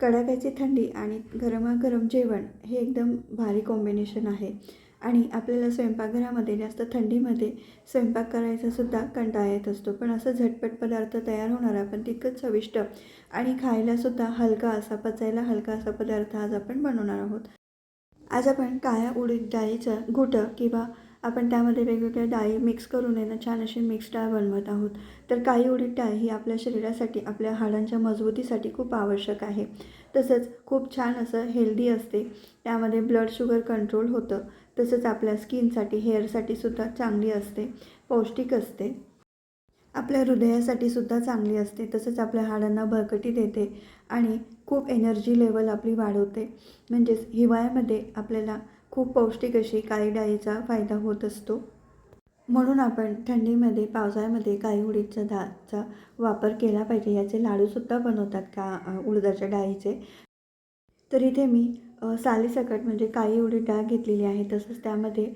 कडाक्याची थंडी आणि गरमागरम जेवण हे एकदम भारी कॉम्बिनेशन आहे. आणि आपल्याला स्वयंपाकघरामध्ये जास्त थंडीमध्ये स्वयंपाक करायचासुद्धा कंटाळा येत असतो. पण असं झटपट पदार्थ तयार होणारा पण तितकंच चविष्ट आणि खायलासुद्धा हलका असा पचायला हलका असा पदार्थ आज आपण बनवणार आहोत. आज आपण काळ्या उडीद डाळीचं घुटं किंवा आपण त्यामध्ये वेगवेगळ्या डाळी मिक्स करून आहे ना छान अशी मिक्स डाळ बनवत आहोत. तर काही उडीद डाळ ही आपल्या शरीरासाठी आपल्या हाडांच्या मजबूतीसाठी खूप आवश्यक आहे. तसंच खूप छान असं हेल्दी असते. त्यामध्ये ब्लड शुगर कंट्रोल होतं. तसंच आपल्या स्किनसाठी हेअरसाठी सुद्धा चांगली असते. पौष्टिक असते. आपल्या हृदयासाठी सुद्धा चांगली असते. तसंच आपल्या हाडांना बळकटी देते आणि खूप एनर्जी लेवल आपली वाढवते. म्हणजेच हिवाळ्यामध्ये आपल्याला खूप पौष्टिक अशी काळी डाळीचा फायदा होत असतो. म्हणून आपण थंडीमध्ये पावसाळ्यामध्ये काळी उडीदच्या डाळचा वापर केला पाहिजे. याचे लाडूसुद्धा बनवतात का उडदाच्या डाळीचे? तर इथे मी सालीसकट म्हणजे काळी उडीद डाळ घेतलेली आहे तसंच त्यामध्ये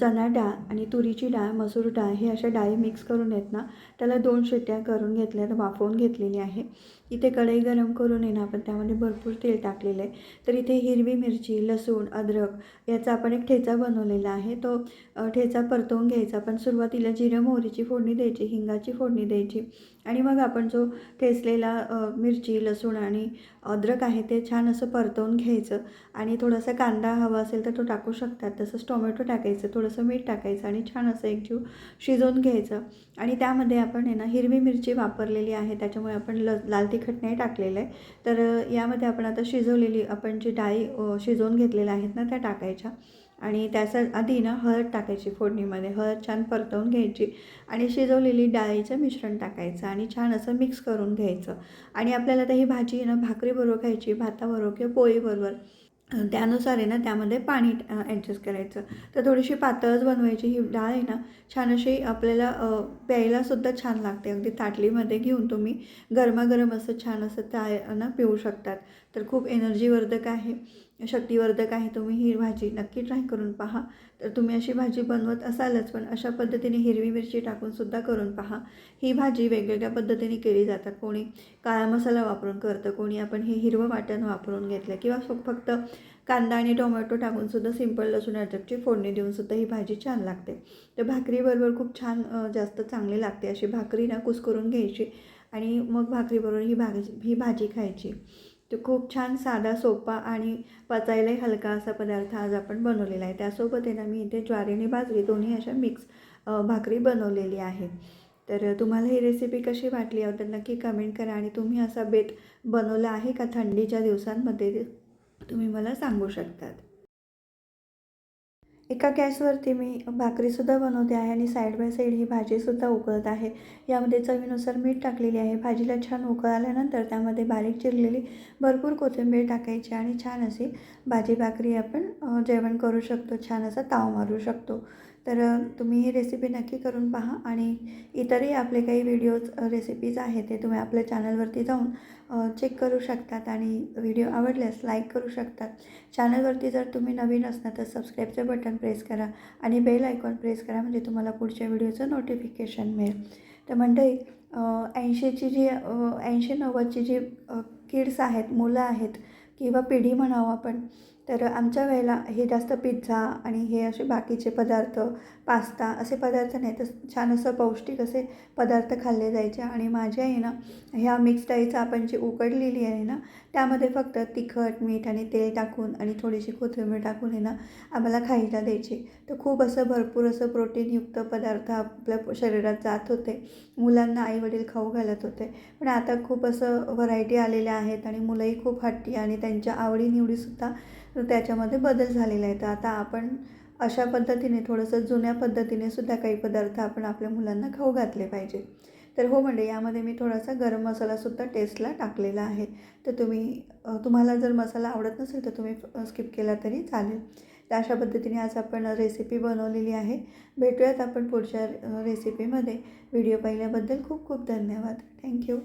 चणा डाळ आणि तुरीची डाळ मसूर डाळ हे अशा डाळी मिक्स करून आहेत ना त्याला दोन शिट्ट्या करून घेतल्या वाफवून घेतलेली आहे. इथे कढई गरम करून येणं आपण त्यामध्ये भरपूर तेल टाकलेलं आहे. तर इथे हिरवी मिरची लसूण अद्रक याचा आपण एक ठेचा बनवलेला आहे. तो ठेचा परतवून घ्यायचा. पण सुरुवातीला जिरं मोहरीची फोडणी द्यायची हिंगाची फोडणी द्यायची आणि मग आपण जो ठेचलेला मिरची लसूण आणि अद्रक आहे ते छान असं परतवून घ्यायचं. आणि थोडासा कांदा हवा असेल तर तो टाकू शकतात. तसंच टोमॅटो टाकायचं थोडंसं मीठ टाकायचं आणि छान असं एक जीव शिजवून घ्यायचं. आणि त्यामध्ये आपण आहे ना हिरवी मिरची वापरलेली आहे त्याच्यामुळे आपण ल लाल तिखट नाही टाकलेलं आहे. तर यामध्ये आपण आता शिजवलेली आपण जी डाळी शिजवून घेतलेल्या आहेत ना त्या टाकायच्या. आणि त्याच्या आधी ना हळद टाकायची फोडणीमध्ये हळद छान परतवून घ्यायची आणि शिजवलेली डाळीचं मिश्रण टाकायचं आणि छान असं मिक्स करून घ्यायचं. आणि आपल्याला तर ही भाजी आहे ना भाकरीबरोबर खायची भाताबरोबर किंवा पोळीबरोबर त्यानुसार आहे ना त्यामध्ये पाणी ॲडजस्ट करायचं. तर थोडीशी पातळच बनवायची ही डाळ आहे ना छान अशी आपल्याला प्यायलासुद्धा छान लागते. अगदी ताटलीमध्ये घेऊन तुम्ही गरमागरम असं छान असं त्या ना पिऊ शकतात. तर खूप एनर्जीवर्धक आहे. शक्तिवर्धक आहे तुम्ही ही भाजी नक्की ट्राय करून पहा. तर तुम्ही अशी भाजी बनवत असालच पण अशा पद्धतीने हिरवी मिरची टाकूनसुद्धा करून पहा. ही भाजी वेगवेगळ्या पद्धतीने केली जातात. कोणी काळा मसाला वापरून करतं कोणी आपण हे हिरवं वाटण वापरून घेतलं किंवा फक्त कांदा आणि टोमॅटो टाकूनसुद्धा सिंपल लसूण अद्रकची फोडणी देऊनसुद्धा ही भाजी छान लागते. तर भाकरीबरोबर खूप छान जास्त चांगली लागते. अशी भाकरी ना कुस्करून घ्यायची आणि मग भाकरीबरोबर ही भाजी ही भाजी खायची. तो खूप छान साधा सोपा आणि पचायलाही हलका असा पदार्थ आज आपण बनवलेला आहे. त्यासोबत आहे ना मी इथे ज्वारी आणि बाजरी दोन्ही अशा मिक्स भाकरी बनवलेली आहे. तर तुम्हाला ही रेसिपी कशी वाटली याबद्दल नक्की कमेंट करा आणि तुम्ही असा बेत बनवला आहे का थंडीच्या दिवसांमध्ये तुम्ही मला सांगू शकतात. एका गॅसवरती मी भाकरीसुद्धा बनवते आहे आणि साईड बाय साईड ही भाजीसुद्धा उकळत आहे. यामध्ये चवीनुसार मीठ टाकलेली आहे. भाजीला छान उकळल्यानंतर त्यामध्ये बारीक चिरलेली भरपूर कोथिंबीर टाकायची आणि छान अशी भाजी भाकरी आपण जेवण करू शकतो. छान असा ताव मारू शकतो. तर तुम्ही ही रेसिपी नक्की करून पहा आणि इतरही आपले काही व्हिडिओज रेसिपीज आहेत ते तुम्ही आपल्या चॅनलवरती जाऊन चेक करू शकतात आणि व्हिडिओ आवडल्यास लाईक करू शकतात. चॅनलवरती जर तुम्ही नवीन असणार तर सबस्क्राईबचं बटन प्रेस करा आणि बेल आयकॉन प्रेस करा म्हणजे तुम्हाला पुढच्या व्हिडिओचं नोटिफिकेशन मिळेल. तर मंडळी ऐंशीची जी ऐंशी नव्वदची जी किड्स आहेत मुलं आहेत किंवा पिढी म्हणावं आपण तर आमच्या वेळेला हे जास्त पिझ्झा आणि हे असे बाकीचे पदार्थ पास्ता असे पदार्थ नाही तर छान असं पौष्टिक असे पदार्थ खाल्ले जायचे. आणि माझ्या आहे ना ह्या मिक्स डाळीचं आपण जी उकडलेली आहे ना त्यामध्ये फक्त तिखट मीठ आणि तेल टाकून आणि थोडीशी कोथिंबीर टाकून आहे ना आम्हाला खायला द्यायची. तर खूप असं भरपूर असं प्रोटीनयुक्त पदार्थ आपल्या शरीरात जात होते. मुलांना आईवडील खाऊ घालत होते. पण आता खूप असं व्हरायटी आलेल्या आहेत आणि मुलंही खूप हट्टी आणि त्यांच्या आवडीनिवडीसुद्धा त्याच्यामध्ये बदल झालेला आहे तर आता आपण अशा पद्धतीने थोडंसं जुन्या पद्धतीने सुद्धा काही पदार्थ आपण आपल्या मुलांना खाऊ घातले पाहिजे. तर हो म्हणजे यामध्ये मी थोडासा गरम मसालासुद्धा टेस्टला टाकलेला आहे. तर तुम्ही तुम्हाला जर मसाला आवडत नसेल तर तुम्ही स्किप केला तरी चालेल. तर अशा पद्धतीने आज आपण रेसिपी बनवलेली आहे. भेटूयात आपण पुढच्या रेसिपीमध्ये. व्हिडिओ पाहिल्याबद्दल खूप खूप धन्यवाद. थँक्यू.